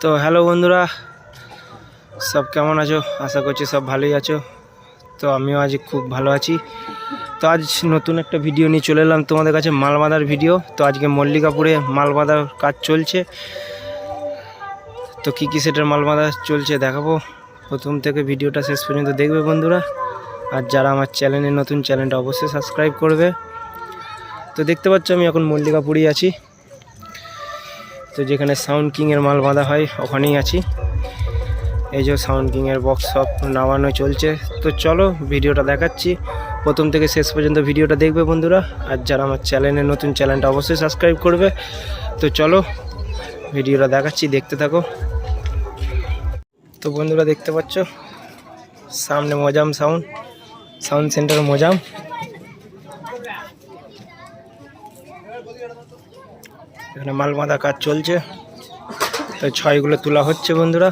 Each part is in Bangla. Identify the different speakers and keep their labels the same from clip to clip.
Speaker 1: তো হ্যালো বন্ধুরা, সব কেমন আছো? আশা করছি সব ভালোই আছো। তো আমিও আজ খুব ভালো আছি। তো আজ নতুন একটা ভিডিও নিয়ে চলে এলাম তোমাদের কাছে মাল বাঁধার ভিডিও। তো আজকে মল্লিকাপুরে মাল বাঁধার কাজ চলছে। তো কী কী সেটার মাল বাঁধা চলছে দেখাবো। প্রথম থেকে ভিডিওটা শেষ পর্যন্ত দেখবে বন্ধুরা। আর যারা আমার চ্যানেলে নতুন, চ্যানেলটা অবশ্যই সাবস্ক্রাইব করবে। তো দেখতে পাচ্ছ আমি এখন মল্লিকাপুরেই আছি। তো যেখানে সাউন্ড কিংয়ের মাল বাঁধা হয়, ওখানেই আছি। এই যে সাউন্ড কিংয়ের বক্স সব নামানো চলছে। তো চলো ভিডিওটা দেখাচ্ছি। প্রথম থেকে শেষ পর্যন্ত ভিডিওটা দেখবে বন্ধুরা। আর যারা আমার চ্যানেলে নতুন চ্যানেলটা অবশ্যই সাবস্ক্রাইব করবে। তো চলো ভিডিওটা দেখাচ্ছি, দেখতে থাকো। তো বন্ধুরা দেখতে পাচ্ছ, সামনে Mojam sound sound centre Mojam. এখানে মাল বাঁধা কাজ চলছে। তো ছয়গুলো তোলা হচ্ছে বন্ধুরা।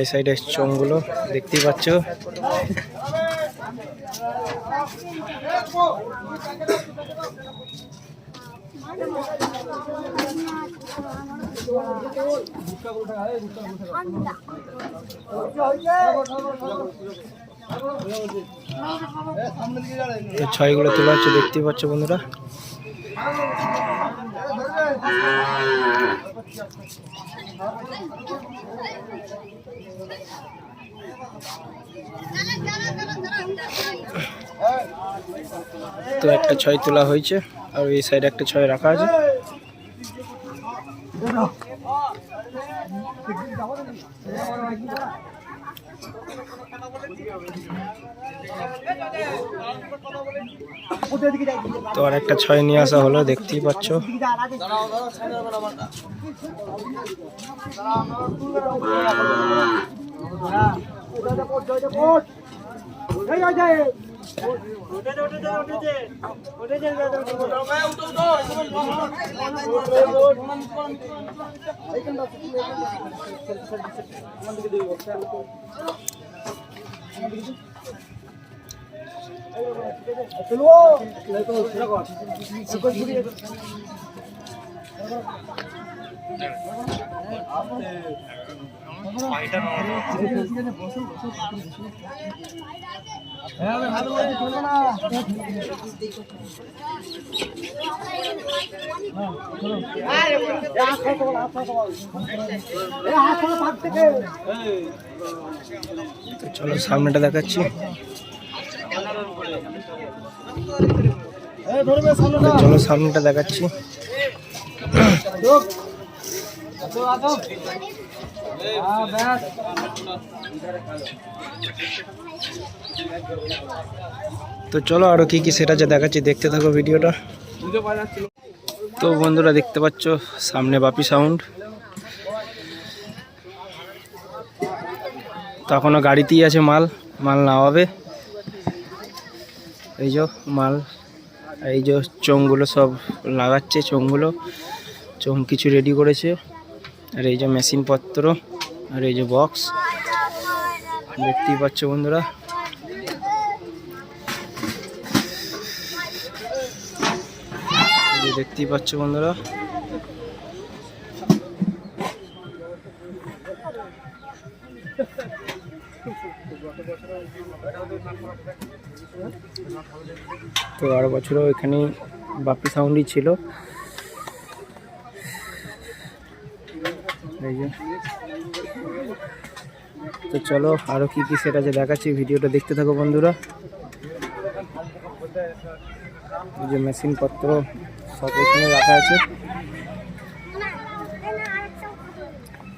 Speaker 1: এই সাইডে চোঙগুলো দেখতেই পাচ্ছ। ছয়গুলো তোলা হচ্ছে, দেখতেই পাচ্ছ বন্ধুরা। তো একটা ছয় তোলা হয়েছে আর এই সাইডে একটা ছয় রাখা আছে। তো আর একটা ছয় নিয়ে আসা হলো দেখতেই পাচ্ছ। তো চলো সামনেটা দেখাচ্ছি তো চলো সামনেটা দেখাচ্ছি। তো চলো আরও কি কি সেটা যে দেখাচ্ছি, দেখতে থাকো ভিডিওটা। তো বন্ধুরা দেখতে পাচ্ছ, সামনে বাপি সাউন্ড। তো এখনও গাড়িতেই আছে মাল মাল না নামাবে। এই যে মাল। এই যে চোঙগুলো সব লাগাচ্ছে, চোঙগুলো। চোঙ কিছু রেডি করেছে। আর এই যে মেশিন পত্র, আর এই যে বক্স দেখতেই পাচ্ছ বন্ধুরা। দেখতেই পাচ্ছ বন্ধুরা। তো আরও বছরও এখানে বাপি সাউন্ডই ছিল। এই যে। তো চলো, আরও কি কি সেটা যে দেখাচ্ছি, ভিডিওটা দেখতে থাকো বন্ধুরা। যে মেশিন পত্র সব এখানে রাখা আছে।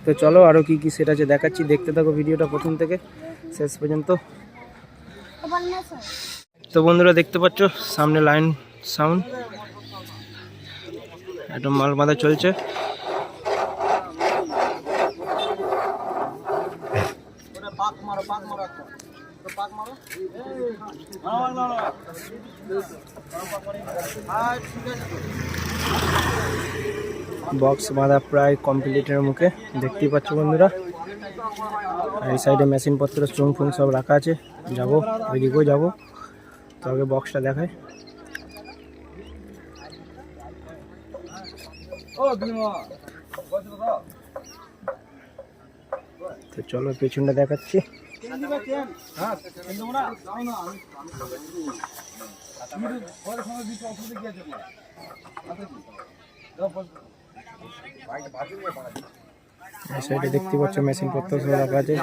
Speaker 1: তো চলো, আরও কি কি সেটা যে দেখাচ্ছি, দেখতে থাকো ভিডিওটা প্রথম থেকে। শেষ পর্যন্ত। তো বন্ধুরা দেখতে পাচ্ছ সামনে লাইন সাউন্ড। একটা মাল বাঁধা চলছে। বক্স বাঁধা প্রায় কমপ্লিটের মুখে। দেখতেই পাচ্ছ বন্ধুরা। আর এই সাইডে মেশিন পত্র স্ট্রং ফোন সব রাখা আছে। যাব ওইদিকেও যাব। তো আগে বক্সটা দেখায় তো চলো, পেছনটা দেখাচ্ছি। এই সাইডে দেখতে পাচ্ছ মেশিন পত্র সব রাখা আছে।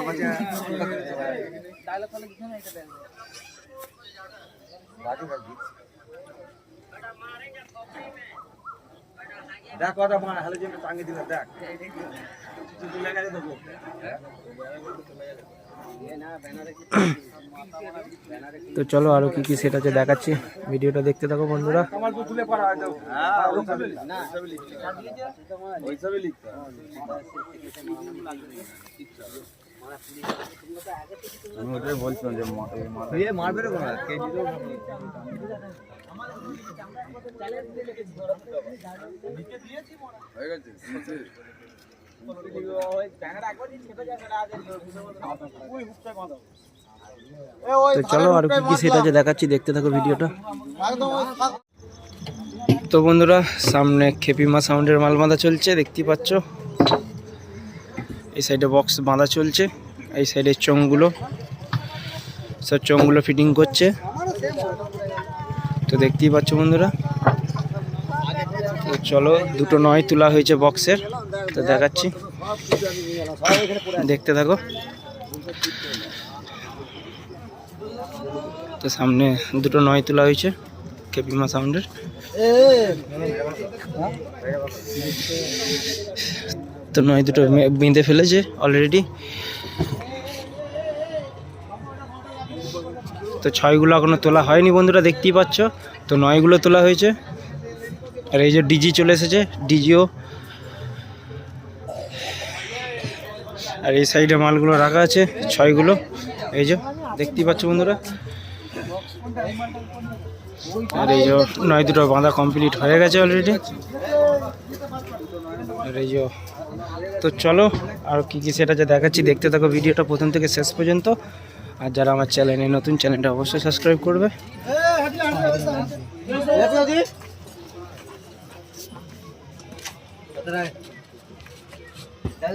Speaker 2: দেখ কথা মার হালে জন্য টাঙ্গি দিলে দেখ।
Speaker 1: তো চলো আরও কি কি সেট আছে দেখাচ্ছি। ভিডিওটা দেখতে থাকো বন্ধুরা।
Speaker 2: আমি ওটাই বলছিলাম যে মারবে রে কোনা তো হয়ে গেছে?
Speaker 1: তো চলো আরও কি সেট আছে দেখাচ্ছি, দেখতে থাকো ভিডিওটা। তো বন্ধুরা, সামনে খেপিমা সাউন্ডের মাল বাঁধা চলছে দেখতেই পাচ্ছ? এই সাইডে বক্স বাঁধা চলছে, এই সাইডে চোঙগুলো। সব চোঙগুলো ফিটিং করছে। তো দেখতেই পাচ্ছ বন্ধুরা। চলো, দুটো নয় তোলা হয়েছে বক্সের তো দেখাচ্ছি। দেখতে থাকো। তো সামনে দুটো নয় তোলা হয়েছে কেপিমা সাউন্ডের। তো নয় দুটো বেঁধে ফেলেছে অলরেডি তো ছয়গুলো এখনও তোলা হয়নি বন্ধুরা, দেখতেই পাচ্ছ। তো নয়গুলো তোলা হয়েছে। আর এই যে ডিজি চলে এসেছে, ডিজিও আর এই সাইডে মালগুলো রাখা আছে, ছয়গুলো। এই যে, দেখতেই পাচ্ছ বন্ধুরা? আর এই যে, নয় দুটো বাঁধা কমপ্লিট হয়ে গেছে অলরেডি আর এই যে, তো চলো, আর কি কি সেটা যে দেখাচ্ছি, দেখতে থাকো ভিডিওটা প্রথম থেকে শেষ পর্যন্ত। আর যারা আমার চ্যানেলে নতুন চ্যানেলটা অবশ্যই সাবস্ক্রাইব করবে।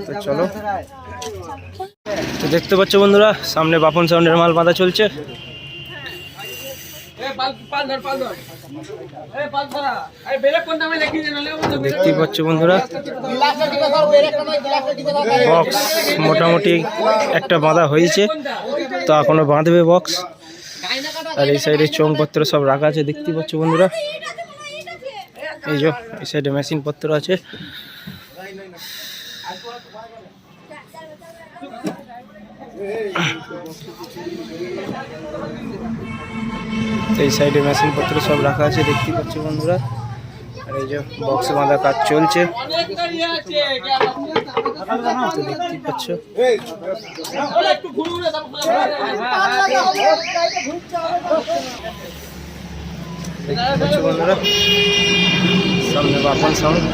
Speaker 1: তো চলো। তো দেখতে পাচ্ছ বন্ধুরা সামনে বাপন সাউন্ডের মাল বাঁধা চলছে। দেখতেই পাচ্ছ বন্ধুরা। বক্স মোটামুটি একটা বাঁধা হয়েছে তো এখনও বাঁধবে বক্স। আর এই সাইডে চোঙপত্র সব রাখা আছে দেখতেই পাচ্ছ বন্ধুরা। এই যে এই সাইডে মেশিন পত্র আছে। এই সাইডে মেশিন পত্র সব রাখা আছে দেখতেই পাচ্ছ বন্ধুরা। আর এই যে বক্স বাঁধা কাজ চলছে। দেখতে পাচ্ছ। বন্ধুরা। সামনে বাপন সাউন্ড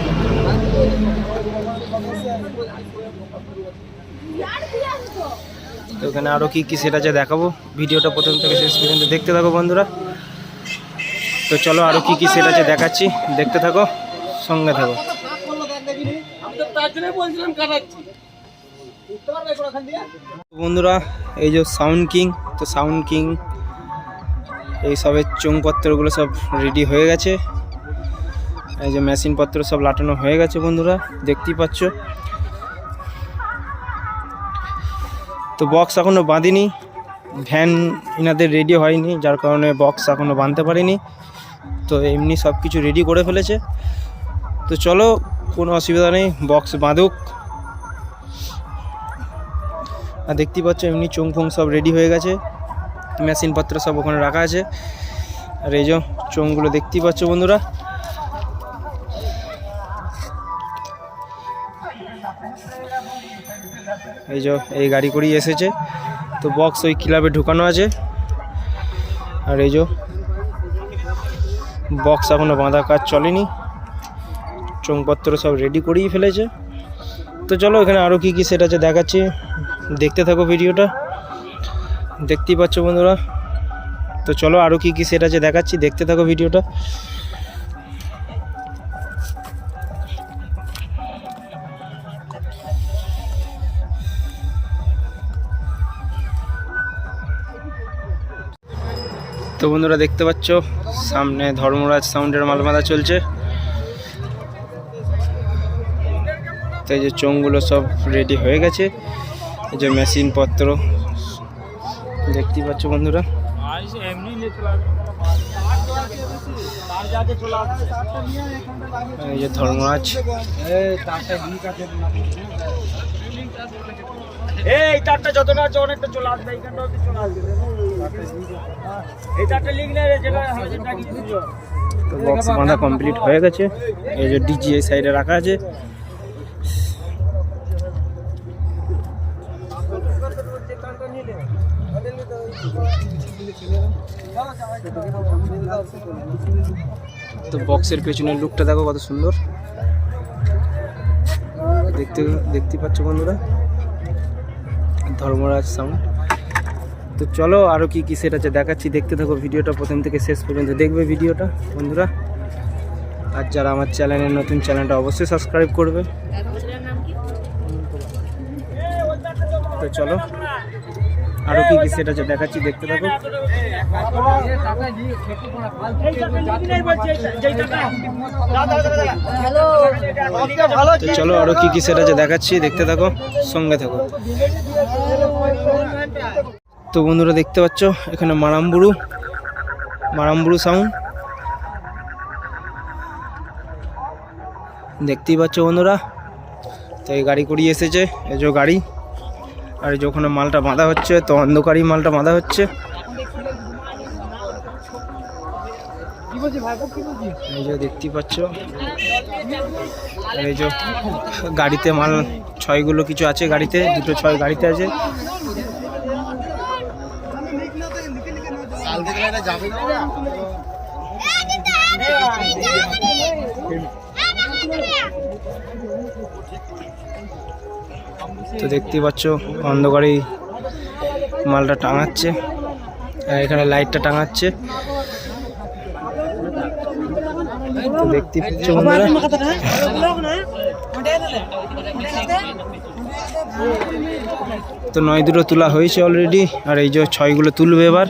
Speaker 1: তো ওখানে আরও কি কি সেটা আছে দেখাবো। ভিডিওটা প্রথম থেকে শেষ পর্যন্ত দেখতে থাকো বন্ধুরা। তো চলো আরও কি কি সেট আছে দেখাচ্ছি। দেখতে থাকো, সঙ্গে থাকো। বন্ধুরা, এই যে সাউন্ড কিং তো সাউন্ড কিং এই সবের চোঙপত্রগুলো সব রেডি হয়ে গেছে। এই যে মেশিন পত্র সব লাটানো হয়ে গেছে বন্ধুরা, দেখতেই পাচ্ছ। তো বক্স এখনও বাঁধিনি ভ্যান এনাদের রেডি হয়নি, যার কারণে বক্স এখনও বাঁধতে পারিনি। তো এমনি সব কিছু রেডি করে ফেলেছে। তো চলো, কোনো অসুবিধা নেই বক্স বাঁধুক। আর দেখতেই পাচ্ছ, এমনি চোং ফোং সব রেডি হয়ে গেছে। মেশিনপত্র সব ওখানে রাখা আছে। আর এই যে চোঙগুলো দেখতেই পাচ্ছ বন্ধুরা। এই যে এই গাড়ি করেই এসেছে। তো বক্স ওই ক্লাবে ঢুকানো আছে। আর এই যে বক্স এখনও বাঁধা কাজ চলেনি। চোংপত্র সব রেডি করেই ফেলেছে। তো চলো এখানে আরও কী কী সেট আছে দেখাচ্ছি। দেখতে থাকো ভিডিওটা। দেখতেই পাচ্ছ বন্ধুরা। তো চলো আরও কী কী সেট আছে দেখাচ্ছি। দেখতে থাকো ভিডিওটা। তো বন্ধুরা দেখতে পাচ্ছ, সামনে ধর্মরাজ সাউন্ডের মালমাদা চলছে। তো এই যে চোঙগুলো সব রেডি হয়ে গেছে। এই যে মেশিন পত্র দেখতেই পাচ্ছ বন্ধুরা। এই যে ধর্মরাজ।
Speaker 2: এই তারটা যতটা আছে অনেকটা চলে আসবে, এইখানটা চলে আসবে।
Speaker 1: তো বক্স বাঁধা কমপ্লিট হয়ে গেছে। এই যে ডিজি এই সাইডে রাখা আছে। তো বক্সের পেছনের লুকটা দেখো কত সুন্দর। দেখতে দেখতে পাচ্ছ বন্ধুরা? ধর্মরাজ সাউন্ড তো চলো আরও কি কী সেট আছে দেখাচ্ছি। দেখতে থাকো ভিডিওটা প্রথম থেকে শেষ পর্যন্ত। দেখবে ভিডিওটা, বন্ধুরা? আর যারা আমার চ্যানেলের নতুন চ্যানেলটা অবশ্যই সাবস্ক্রাইব করবে। তো চলো আরও কি কী সেট আছে দেখাচ্ছি, দেখতে থাকো। তো চলো আরও কি কি সেট আছে দেখাচ্ছি, দেখতে থাকো, সঙ্গে থাকো। তো বন্ধুরা দেখতে পাচ্ছ, এখানে মারামবুরু মারামবুরু সাউন্ড দেখতেই পাচ্ছ বন্ধুরা, তো এই গাড়ি করিয়ে এসেছে, এই যে গাড়ি। আর এই যে ওখানে মালটা বাঁধা হচ্ছে, তো অন্ধকারই মালটা বাঁধা হচ্ছে। এই যে দেখতেই পাচ্ছ, এই যে গাড়িতে মাল, ছয়গুলো কিছু আছে গাড়িতে, দুটো ছয় গাড়িতে আছে। তো দেখতেই পাচ্ছ অন্ধকারেই মালটা টাঙাচ্ছে আর এখানে লাইটটা টাঙাচ্ছে। তো দেখতেই পাচ্ছ বন্ধুরা। তো নয় দুটো তোলা হয়েছে অলরেডি আর এই যে ছয়গুলো তুলবে এবার।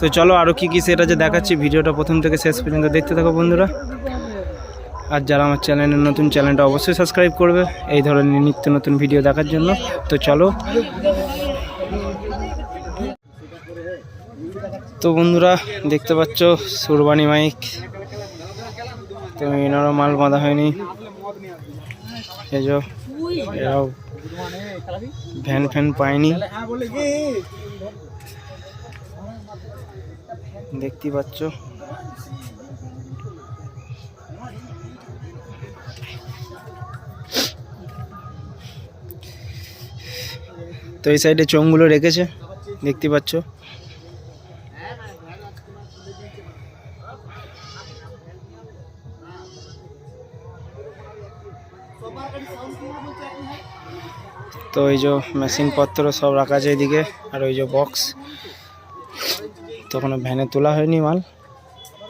Speaker 1: তো চলো আরও কী কী সেটা যে দেখাচ্ছি, ভিডিওটা প্রথম থেকে শেষ পর্যন্ত দেখতে থাকো বন্ধুরা। আর যারা আমার চ্যানেলের নতুন চ্যানেলটা অবশ্যই সাবস্ক্রাইব করবে, এই ধরনের নিত্য নতুন ভিডিও দেখার জন্য। তো চলো। তো বন্ধুরা, দেখতে পাচ্ছ সুরবানি মাইক। তো এনারও মাল বাঁধা হয়নি। এই যে এরাও ভ্যান ফ্যান পায়নি দেখতে পাচ্ছ। তো এই সাইডে চোঙগুলো রেখেছে দেখতে পাচ্ছ। তো এই যে মেশিন পত্র সব রাখা আছে এদিকে, আর ওই যে বক্স তখন ভ্যানে তোলা হয়নি মাল।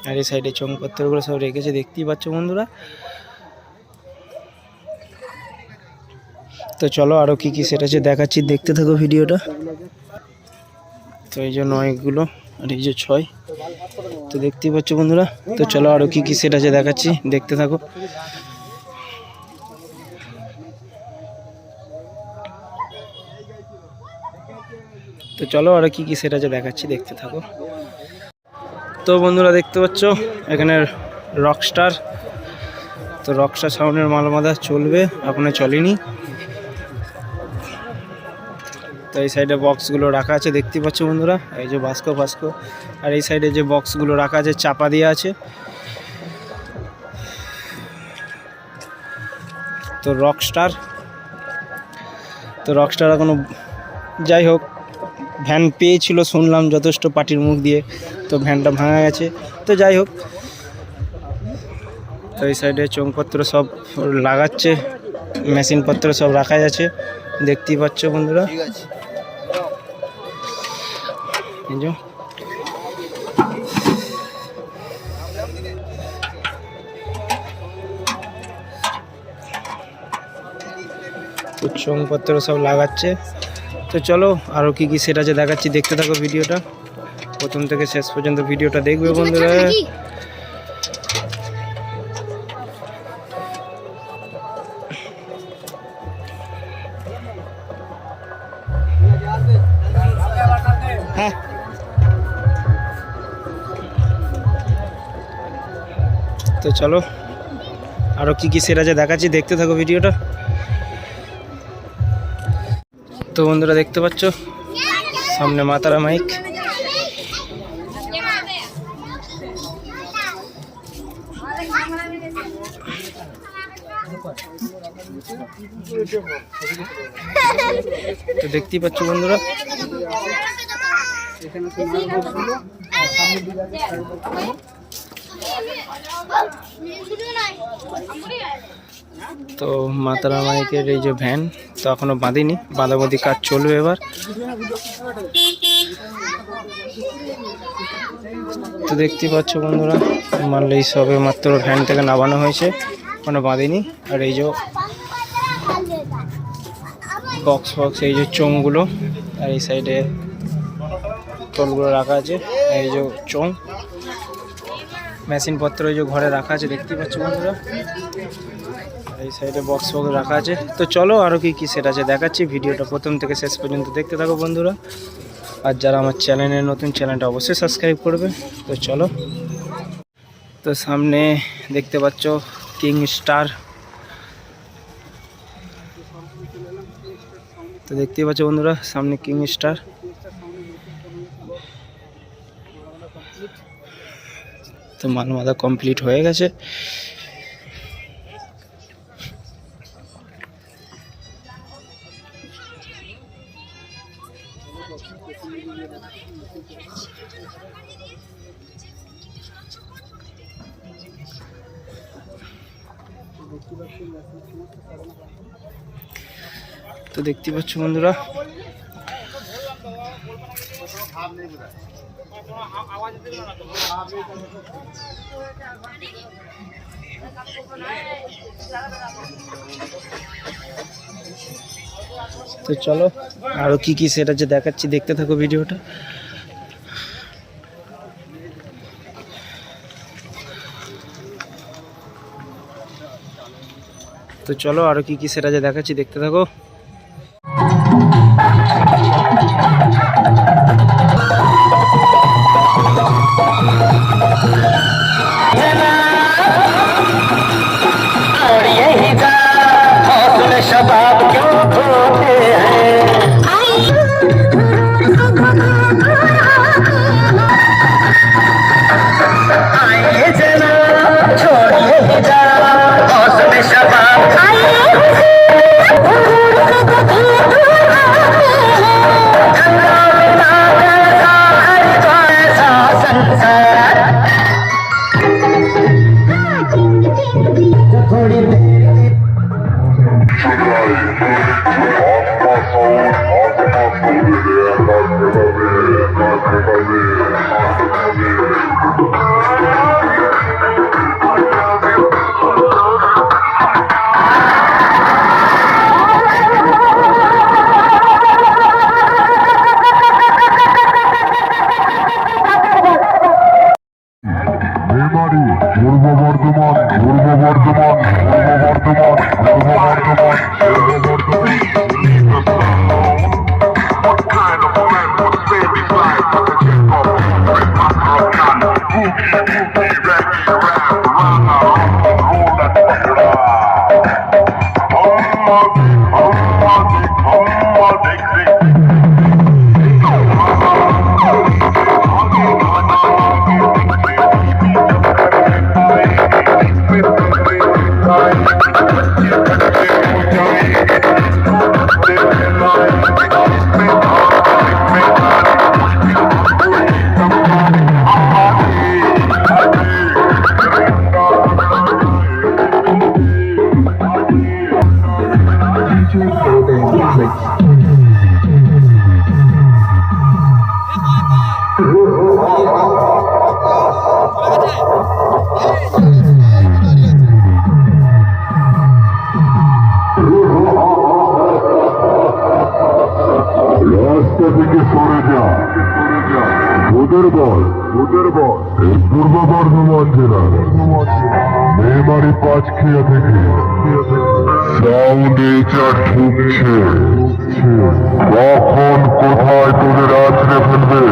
Speaker 1: আর এই সাইডে চোঙপত্রগুলো সব রেখেছে, দেখতেই পাচ্ছ বন্ধুরা। তো চলো আরও কি কি সেটা আছে দেখাচ্ছি, দেখতে থাকো ভিডিওটা। তো এই যে নয়গুলো, আর এই যে ছয়। তো দেখতেই পাচ্ছ বন্ধুরা। তো চলো আরও কি কি সেট আছে দেখাচ্ছি, দেখতে থাকো। তো চলো আর কি কি সেট আছে দেখাচ্ছি, দেখতে থাকো। তো বন্ধুরা দেখতে পাচ্ছ, এখানে রকস্টার তো রকস্টার সাউন্ডের মালমাদা চলবে, এখনও চলেনি। তো এই সাইডে বক্সগুলো রাখা আছে, দেখতে পাচ্ছ বন্ধুরা, এই যে বাস্কো ফাস্কো আর এই সাইডে যে বক্সগুলো রাখা আছে, চাপা দেওয়া আছে। তো রকস্টার তো রকস্টার এখনও যাই হোক ভ্যান পেয়েছিল শুনলাম যথেষ্ট পার্টির মুখ দিয়ে তো ভ্যানটা ভাঙা গেছে। তো যাই হোক তো এই সাইডে চোঙপত্র সব লাগাচ্ছে মেশিনপত্র সব রাখা আছে দেখতেই পাচ্ছ বন্ধুরা। চোঙপত্র সব লাগাচ্ছে। তো চলো আরও কি কি সেট আছে দেখাচ্ছি। দেখতে থাকো ভিডিওটা। প্রথম থেকে শেষ পর্যন্ত ভিডিওটা দেখবে বন্ধুরা। হ্যাঁ। তো চলো আরও কি কি সেট আছে দেখাচ্ছি। দেখতে থাকো ভিডিওটা। তো বন্ধুরা দেখতে পাচ্ছ? সামনে মাতারা মাইক। তো দেখতেই পাচ্ছ বন্ধুরা। তো মাতারা মাইকের এই যে ভ্যান তো এখনও বাঁধিনি, বাঁধাবাঁধি কাজ চলবে এবার। তো দেখতেই পাচ্ছ বন্ধুরা, মানলে এই সবে মাত্র ভ্যান থেকে নামানো হয়েছে কোনো বাঁধেনি। আর এই যে বক্স ফক্স এই যে চোঙগুলো, আর এই সাইডে তলগুলো রাখা আছে, এই যে চোং মেশিন পত্র এই যে ঘরে রাখা আছে, দেখতে পাচ্ছ বন্ধুরা। এই সাইডে বক্স বক্স রাখা আছে। তো চলো আরও কি কি সেট আছে দেখাচ্ছি। ভিডিওটা প্রথম থেকে শেষ পর্যন্ত দেখতে থাকো বন্ধুরা। আর যারা আমার চ্যানেলের নতুন চ্যানেলটা অবশ্যই সাবস্ক্রাইব করবে। তো চলো। তো সামনে দেখতে পাচ্ছ কিং স্টার তো দেখতেই পাচ্ছ বন্ধুরা, সামনে কিং স্টার তো মালমাদা কমপ্লিট হয়ে গেছে। তো দেখতে পাচ্ছ বন্ধুরা। তো চলো, আরও কি কি সেট আছে দেখাচ্ছি, দেখতে থাকো ভিডিওটা। তো চলো আরও কি কি সেটা যে দেখাচ্ছি দেখতে থাকো।
Speaker 3: মেমারি রাস্তা থেকে সরে যা। ওদের বল ওদের বল। এই পূর্ব বর্ধমান জেলা মেমারি পাঁচখিয়া থেকে। সাউন্ড এইচার ঢুকছে। কখন কোথায় তোদের আছড়ে ফেলবে?